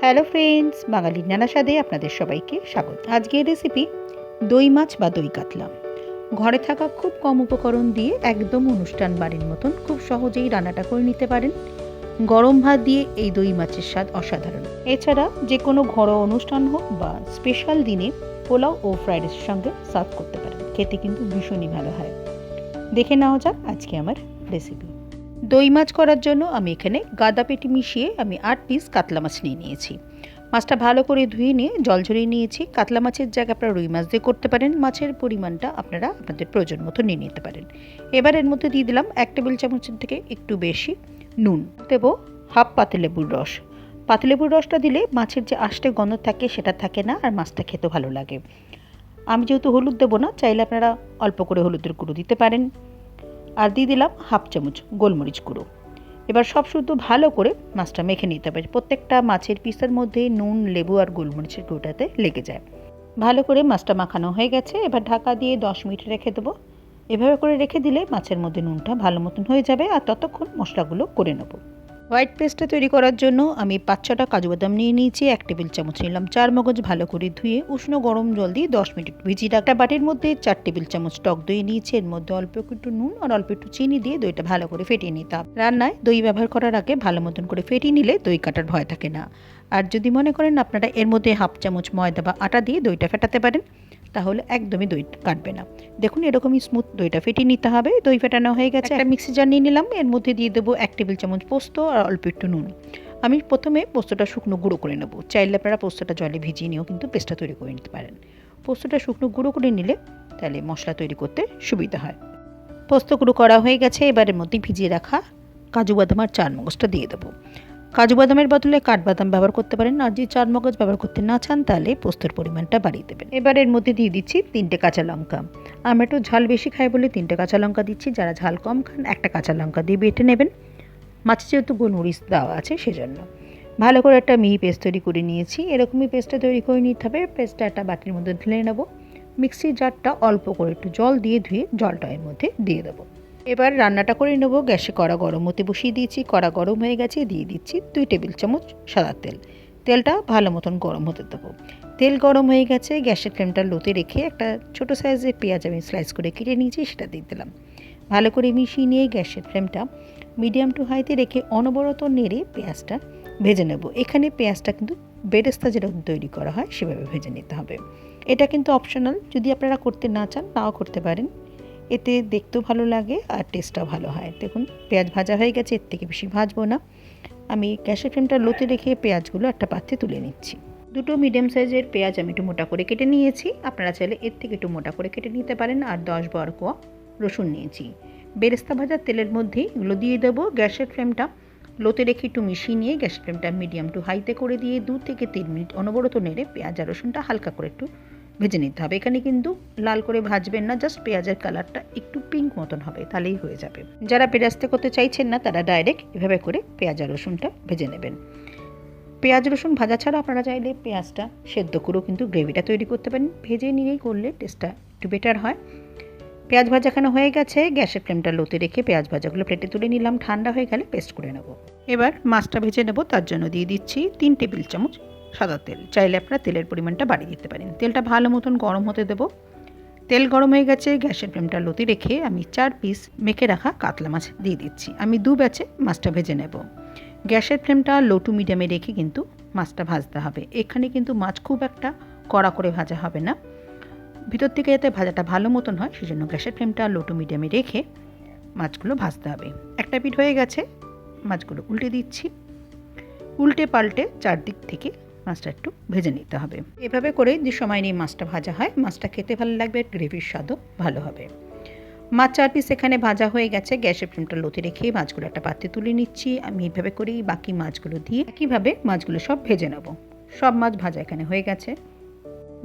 Hello friends বাঙালির নানা স্বাদে আপনাদের সবাইকে স্বাগত। আজকের রেসিপি দই মাছ বা দই কাতলা। ঘরে থাকা খুব কম উপকরণ দিয়ে একদম অনুষ্ঠান বাড়ির মতন খুব সহজেই রান্নাটা করে নিতে পারেন। গরম ভাত দিয়ে এই দই মাছের স্বাদ অসাধারণ। এছাড়া যে কোনো ঘরোয়া অনুষ্ঠান হোক বা স্পেশাল দিনে পোলাও ও ফ্রাইড রাইসের সঙ্গে সার্ভ করতে পারেন। খেতে কিন্তু ভীষণই ভালো হয়। দেখে নেওয়া যাক আজকে আমার রেসিপি দই মাছ করার জন্য আমি এখানে গাদা পেটি মিশিয়ে আমি আট পিস কাতলা মাছ নিয়ে নিয়েছি। মাছটা ভালো করে ধুয়ে নিয়ে জল ঝরিয়ে নিয়েছি। কাতলা মাছের জায়গায় আপনারা রুই মাছ দিয়ে করতে পারেন। মাছের পরিমাণটা আপনারা আপনাদের প্রয়োজন মতো নিয়ে নিতে পারেন। এবার এর মধ্যে দিয়ে দিলাম এক টেবিল চামচের থেকে একটু বেশি নুন। দেব হাফ পাতিলেবুর রস। পাতিলেবুর রসটা দিলে মাছের যে আষ্টে গন্ধ থাকে সেটা থাকে না আর মাছটা খেতে ভালো লাগে। আমি যেহেতু হলুদ দেবো না, চাইলে আপনারা অল্প করে হলুদের গুঁড়ো দিতে পারেন। আর দিয়ে দিলাম হাফ চামচ গোলমরিচ গুঁড়ো। এবার সব শুদ্ধ ভালো করে মাছটা মেখে নিতে হবে। প্রত্যেকটা মাছের পিসের মধ্যে নুন, লেবু আর গোলমরিচের গুঁড়োটাতে লেগে যায়। ভালো করে মাছটা মাখানো হয়ে গেছে। এবার ঢাকা দিয়ে দশ মিনিট রেখে দেবো। এভাবে করে রেখে দিলে মাছের মধ্যে নুনটা ভালো মতন হয়ে যাবে। আর ততক্ষণ মশলাগুলো করে নেব। হোয়াইট পেস্টটা তৈরি করার জন্য আমি পাঁচ ছটা কাজু বাদাম নিয়ে নিয়েছি, এক টেবিল চামচ নিলাম, চার মগজ ভালো করে ধুয়ে উষ্ণ গরম জল দিয়ে দশ মিনিট ভিজিয়ে একটা বাটির মধ্যে চার টেবিল চামচ টক দই নিয়েছি, এর মধ্যে অল্প একটু নুন আর অল্প একটু চিনি দিয়ে দইটা ভালো করে ফেটিয়ে নিতাম। রান্নায় দই ব্যবহার করার আগে ভালো মতন করে ফেটিয়ে নিলে দই কাটার ভয় থাকে না। আর যদি মনে করেন আপনারা এর মধ্যে হাফ চামচ ময়দা বা আটা দিয়ে দইটা ফেটাতে পারেন। তাহলে একদমই দই কাটবে না। দেখুন এরকমই স্মুথ দইটা ফেটিয়ে নিতে হবে। দই ফেটানো হয়ে গেছে। একটা মিক্সি জার নিয়ে নিলাম। এর মধ্যে দিয়ে দেবো এক টেবিল চামচ পোস্ত আর অল্প একটু নুন। আমি প্রথমে পোস্তটা শুকনো গুঁড়ো করে নেব। চাইলে আপনারা পোস্তটা জলে ভিজিয়ে নিয়েও কিন্তু পেস্টটা তৈরি করে নিতে পারেন। পোস্তটা শুকনো গুঁড়ো করে নিলে তাহলে মশলা তৈরি করতে সুবিধা হয়। পোস্ত গুঁড়ো করা হয়ে গেছে। এবারের মধ্যে ভিজিয়ে রাখা কাজু বাদাম আর চার মগজটা দিয়ে দেবো। কাজু বাদামের বদলে কাঠবাদাম ব্যবহার করতে পারেন আর যদি চার মগজ ব্যবহার করতে না চান, তাহলে পোস্তর পরিমাণটা বাড়িয়ে দেবেন। এবার এর মধ্যে দিয়ে দিচ্ছি তিনটে কাঁচা লঙ্কা। আমরা একটু ঝাল বেশি খাই বলে তিনটে কাঁচা লঙ্কা দিচ্ছি, যারা ঝাল কম খান একটা কাঁচা লঙ্কা দিয়ে বেটে নেবেন। মাছে যেহেতু গোলমরিচ দেওয়া আছে সেজন্য। ভালো করে একটা মিহি পেস্ট তৈরি করে নিয়েছি। এরকমই পেস্টটা তৈরি করে নিতে হবে। পেস্টটা একটা বাটির মধ্যে ঢেলে নেব। মিক্সির জারটা অল্প করে একটু জল দিয়ে ধুয়ে জলটা এর মধ্যে দিয়ে দেবো। এবার রান্নাটা করে নেব। গ্যাসে কড়া গরম হতে বসিয়ে দিয়েছি। কড়া গরম হয়ে গেছে, দিয়ে দিচ্ছি দুই টেবিল চামচ সাদা তেল। তেলটা ভালো মতন গরম হতে দেবো। তেল গরম হয়ে গেছে, গ্যাসের ফ্লেমটা লোতে রেখে একটা ছোটো সাইজের পেঁয়াজ আমি স্লাইস করে কেটে নিয়েছি, সেটা দিয়ে দিলাম। ভালো করে মিশিয়ে নিয়ে গ্যাসের ফ্লেমটা মিডিয়াম টু হাইতে রেখে অনবরত নেড়ে পেঁয়াজটা ভেজে নেব। এখানে পেঁয়াজটা কিন্তু বেরেস্তা যেরকম তৈরি করা হয়, সেভাবে ভেজে নিতে হবে। এটা কিন্তু অপশনাল যদি আপনারা করতে না চান, নাও করতে পারেন। এতে দেখতেও ভালো লাগে আর টেস্টটাও ভালো হয়। দেখুন, পেঁয়াজ ভাজা হয়ে গেছে, এর থেকে বেশি ভাজবো না। আমি গ্যাসের ফ্লেমটা লোতে রেখে পেঁয়াজগুলো একটা পাত্রে তুলে নিচ্ছি। দুটো মিডিয়াম সাইজের পেঁয়াজ আমি একটু মোটা করে কেটে নিয়েছি। আপনারা চাইলে এর থেকে একটু মোটা করে কেটে নিতে পারেন আর দশ বারো কোয়া রসুন নিয়েছি। বেরেস্তা ভাজার তেলের মধ্যেই এগুলো দিয়ে দেবো গ্যাসের ফ্লেমটা। লোতে রেখে একটু মিশিয়ে নিয়ে গ্যাসের ফ্লেমটা মিডিয়াম টু হাইতে করে দিয়ে দু থেকে তিন মিনিট অনবরত নেড়ে পেঁয়াজ আর রসুনটা হালকা করে একটু ভেজে নিতে হবে। এখানে কিন্তু লাল করে ভাজবেন না জাস্ট পেঁয়াজের কালারটা একটু পিঙ্ক মতন হবে, তাহলেই হয়ে যাবে। যারা পেঁয়াজতে করতে চাইছেন না, তারা ডাইরেক্ট এভাবে করে পেঁয়াজ আর রসুনটা ভেজে নেবেন। পেঁয়াজ, রসুন ভাজা ছাড়া আপনারা চাইলে পেঁয়াজটা সেদ্ধ করেও কিন্তু গ্রেভিটা তৈরি করতে পারেন। ভেজে নিয়েই করলে টেস্টটা একটু বেটার হয়। পেঁয়াজ ভাজাখানো হয়ে গেছে, গ্যাসের ফ্লেমটা লোতে রেখে পেঁয়াজ ভাজাগুলো প্লেটে তুলে নিলাম। ঠান্ডা হয়ে গেলে পেস্ট করে নেব। এবার মাছটা ভেজে নেব, তার জন্য দিয়ে দিচ্ছি তিন টেবিল চামচ সাদা তেল। চাইলে আপনারা তেলের পরিমাণটা বাড়িয়ে দিতে পারেন। তেলটা ভালো মতন গরম হতে দেবো। তেল গরম হয়ে গেছে, গ্যাসের ফ্লেমটা লতি রেখে আমি চার পিস মেখে রাখা কাতলা মাছ দিয়ে দিচ্ছি। আমি দু ব্যাচে মাছটা ভেজে নেব। গ্যাসের ফ্লেমটা লো টু মিডিয়ামে রেখে কিন্তু মাছটা ভাজতে হবে। এখানে কিন্তু মাছ খুব একটা কড়া করে ভাজা হবে না। ভিতর থেকে যাতে ভাজাটা ভালো মতন হয়, সেজন্য গ্যাসের ফ্লেমটা লো টু মিডিয়ামে রেখে মাছগুলো ভাজতে হবে। একটা পিঠ হয়ে গেছে, মাছগুলো উল্টে দিচ্ছি। উল্টে পাল্টে চারদিক থেকে মাছটা একটু ভেজে নিতে হবে। এভাবে করে যে সময় নিয়ে মাছটা ভাজা হয়, মাছটা খেতে ভালো লাগবে, গ্রেভির স্বাদও ভালো হবে। মাছ চার পিস এখানে ভাজা হয়ে গেছে, গ্যাসের ফ্লেমটা লোতে রেখে মাছগুলো একটা পাত্রে তুলে নিচ্ছি। আমি এইভাবে করেই বাকি মাছগুলো দিয়ে একইভাবে মাছগুলো সব ভেজে নেব। সব মাছ ভাজা এখানে হয়ে গেছে।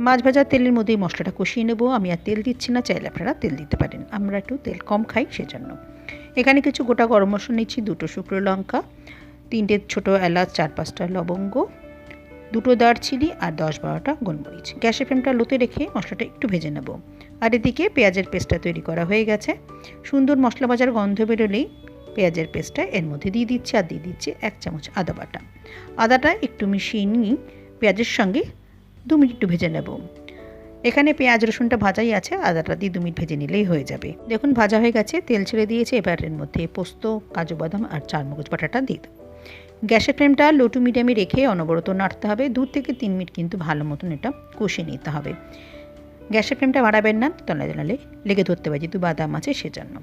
মাছ ভাজার তেলের মধ্যেই মশলাটা কষিয়ে নেব। আমি আর তেল দিচ্ছি না, চাইলে আপনারা তেল দিতে পারেন। আমরা একটু তেল কম খাই সেজন্য। এখানে কিছু গোটা গরম মশলা নিচ্ছি, দুটো শুকনো লঙ্কা, তিনটে ছোটো এলাচ, চার পাঁচটা লবঙ্গ দুটো দারচিনি আর দশ বারোটা গোলমরিচ। গ্যাসের ফ্লেমটা লোতে রেখে মশলাটা একটু ভেজে নেব। আর এদিকে পেঁয়াজের পেস্টটা তৈরি করা হয়ে গেছে। সুন্দর মশলা ভাজার গন্ধ বেরোলেই পেঁয়াজের পেস্টটা এর মধ্যে দিয়ে দিচ্ছি আর দিয়ে দিচ্ছি এক চামচ আদা বাটা। আদাটা একটু মিশিয়ে নিয়ে পেঁয়াজের সঙ্গে দু মিনিট একটু ভেজে নেব। এখানে পেঁয়াজ রসুনটা ভাজাই আছে, আদাটা দিয়ে দু মিনিট ভেজে নিলেই হয়ে যাবে। দেখুন ভাজা হয়ে গেছে, তেল ছেড়ে দিয়েছে, এবার এর মধ্যে পোস্ত, কাজু বাদাম আর চারমগজ বাটাটা দিয়ে দেবো। গ্যাসের ফ্লেমটা লো টু মিডিয়ামে রেখে অনবরত নাড়তে হবে। দু থেকে তিন মিনিট কিন্তু ভালো মতন এটা কষে নিতে হবে। গ্যাসের ফ্লেমটা বাড়াবেন না, তলায় তলালে লেগে ধরতে পারে, যেহেতু বাদাম আছে সেজন্য।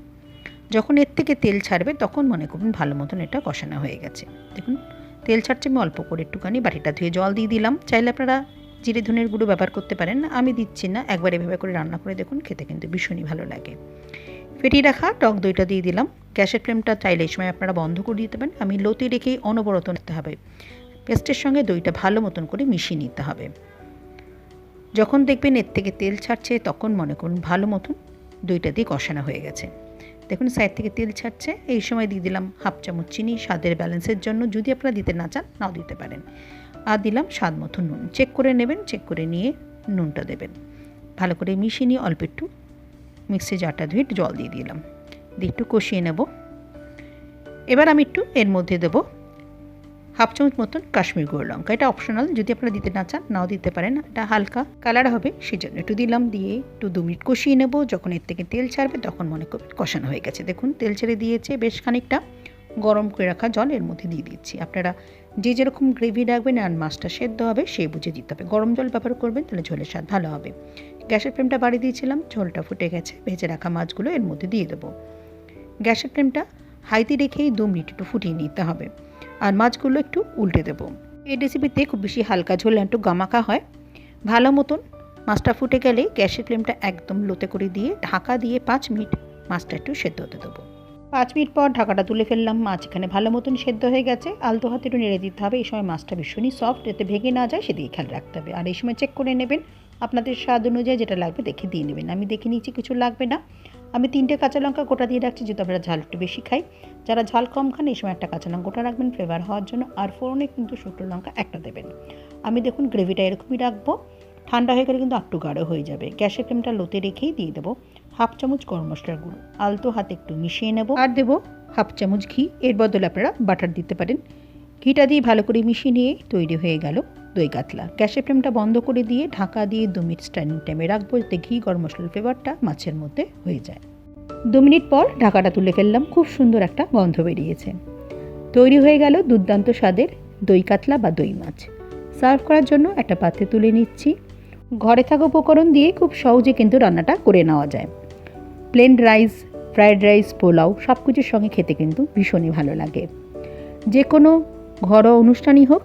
যখন এর থেকে তেল ছাড়বে, তখন মনে করুন ভালো মতন এটা কষানো হয়ে গেছে। দেখুন, তেল ছাড়ছে, আমি অল্প করে একটুখানি বাটিটা ধুয়ে জল দিয়ে দিলাম। চাইলে আপনারা জিরে ধনের গুঁড়ো ব্যবহার করতে পারেন, আমি দিচ্ছি না। একবার এভাবে করে রান্না করে দেখুন, খেতে কিন্তু ভীষণই ভালো লাগে। ফেটিয়ে রাখা টক দইটা দিয়ে দিলাম। গ্যাসের ফ্লেমটা চাইলে এই সময় আপনারা বন্ধ করে দিতে পারেন। আমি লতি রেখেই অনবরত নিতে হবে। পেস্টের সঙ্গে দইটা ভালো মতন করে মিশিয়ে নিতে হবে। যখন দেখবেন এর থেকে তেল ছাড়ছে, তখন মনে করুন ভালো মতন দইটা দিয়ে কষানো হয়ে গেছে। দেখুন সাইড থেকে তেল ছাড়ছে। এই সময় দিয়ে দিলাম হাফ চামচ চিনি, স্বাদের ব্যালেন্সের জন্য। যদি আপনারা দিতে না চান, নাও দিতে পারেন। আর দিলাম স্বাদ মতো নুন। চেক করে নেবেন, চেক করে নিয়ে নুনটা দেবেন। ভালো করে মিশিয়ে নিয়ে অল্প একটু মিক্সি জারটা ধুয়ে জল দিয়ে দিলাম। দিয়ে একটু কষিয়ে নেব। এবার আমি একটু এর মধ্যে দেবো হাফ চামচ মতন কাশ্মীর গুঁড়ো লঙ্কা। এটা অপশনাল যদি আপনারা দিতে না চান, নাও দিতে পারেন। এটা হালকা কালার হবে, সেজন্য একটু দিলাম, দিয়ে একটু দু মিনিট কষিয়ে নেব। যখন এর থেকে তেল ছাড়বে, তখন মনে করবেন কষানো হয়ে গেছে। দেখুন, তেল ছেড়ে দিয়েছে বেশ খানিকটা। গরম করে রাখা জল এর মধ্যে দিয়ে দিচ্ছি। আপনারা যে যেরকম গ্রেভি রাখবেন আর মাছটা সেদ্ধ হবে সেই বুঝে দিতে হবে। গরম জল ব্যবহার করবেন, তাহলে ঝোলের স্বাদ ভালো হবে। গ্যাসের ফ্লেমটা বাড়িয়ে দিয়েছিলাম, ঝোলটা ফুটে গেছে। ভেজে রাখা মাছগুলো এর মধ্যে দিয়ে দেবো। গ্যাসের ফ্লেমটা হাইতে রেখেই দু মিনিট একটু ফুটিয়ে নিতে হবে। আর মাছগুলো একটু উল্টে দেবো। এই রেসিপিতে খুব বেশি হালকা ঝোল একটু গামাকা হয়। ভালো মতন মাছটা ফুটে গেলে গ্যাসের ফ্লেমটা একদম লোতে করে দিয়ে ঢাকা দিয়ে পাঁচ মিনিট মাছটা একটু সেদ্ধ হতে দেবো। পাঁচ মিনিট পর ঢাকাটা তুলে ফেললাম। মাছ এখানে ভালো মতন সেদ্ধ হয়ে গেছে। আলতো হাতে একটু নেড়ে দিতে হবে। এই সময় মাছটা ভীষণই সফট এতে ভেঙে না যায়, সেদিকে খেয়াল রাখতে হবে। আর এই সময় চেক করে নেবেন। আপনাদের স্বাদ অনুযায়ী যেটা লাগবে দেখে দিয়ে নেবেন। আমি দেখে নিচ্ছি কিছু লাগবে না। আমি তিনটে কাঁচা লঙ্কা গোটা দিয়ে রাখছি, যেহেতু আমরা ঝাল একটু বেশি খাই। যারা ঝাল কম খান, এই সময় একটা কাঁচা লঙ্কা গোটা রাখবেন ফ্লেভার হওয়ার জন্য। আর ফোড়নে কিন্তু শুকনো লঙ্কা একটা দেবেন। আমি দেখুন গ্রেভিটা এরকমই রাখব। ঠান্ডা হয়ে গেলে কিন্তু একটু গাঢ় হয়ে যাবে। গ্যাসের ফ্লেমটা লোতে রেখেই দিয়ে দেবো হাফ চামচ গরম মশলার গুঁড়ো। আলতো হাতে একটু মিশিয়ে নেব। আর দেবো হাফ চামচ ঘি। এর বদলে আপনারা বাটার দিতে পারেন। ঘিটা দিয়ে ভালো করে মিশিয়ে নিয়ে তৈরি হয়ে গেল দই কাতলা। গ্যাসের ফ্লেমটা বন্ধ করে দিয়ে ঢাকা দিয়ে দু মিনিট স্ট্যান্ডিং টাইমে রাখব যাতে ঘি, গরম মশলার ফ্লেভারটা মাছের মধ্যে হয়ে যায়। দু মিনিট পর ঢাকাটা তুলে ফেললাম, খুব সুন্দর একটা গন্ধ বেরিয়েছে। তৈরি হয়ে গেল দুর্দান্ত স্বাদের দই কাতলা বা দই মাছ। সার্ভ করার জন্য একটা পাত্রে তুলে নিচ্ছি। ঘরে থাকা উপকরণ দিয়ে খুব সহজে কিন্তু রান্নাটা করে নেওয়া যায়। Plain rice fried rice pulao সব কিছুর সঙ্গে খেতে কিন্তু ভীষণই ভালো লাগে। যে কোনো ঘরোয়া অনুষ্ঠানই হোক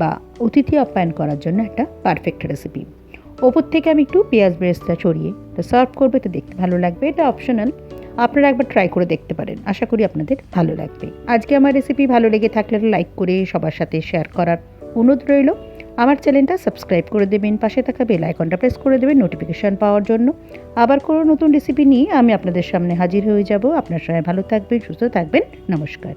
বা অতিথি আপ্যায়ন করার জন্য একটা পারফেক্ট রেসিপি ওপর থেকে আমি একটু পেঁয়াজ বেরেস্তা ছড়িয়ে তো সার্ভ করবে তো দেখতে ভালো লাগবে, এটা অপশনাল আপনারা একবার ট্রাই করে দেখতে পারেন। আশা করি আপনাদের ভালো লাগবে। আজকে আমার রেসিপি ভালো লেগে থাকলে লাইক করে সবার সাথে শেয়ার করার অনুরোধ রইল। আমার চ্যানেলটা সাবস্ক্রাইব করে দেবেন, পাশে থাকা বেল আইকনটা প্রেস করে দেবেন নোটিফিকেশান পাওয়ার জন্য। আবার কোনো নতুন রেসিপি নিয়ে আমি আপনাদের সামনে হাজির হয়ে যাব। আপনার সবাই ভালো থাকবেন, সুস্থ থাকবেন, নমস্কার।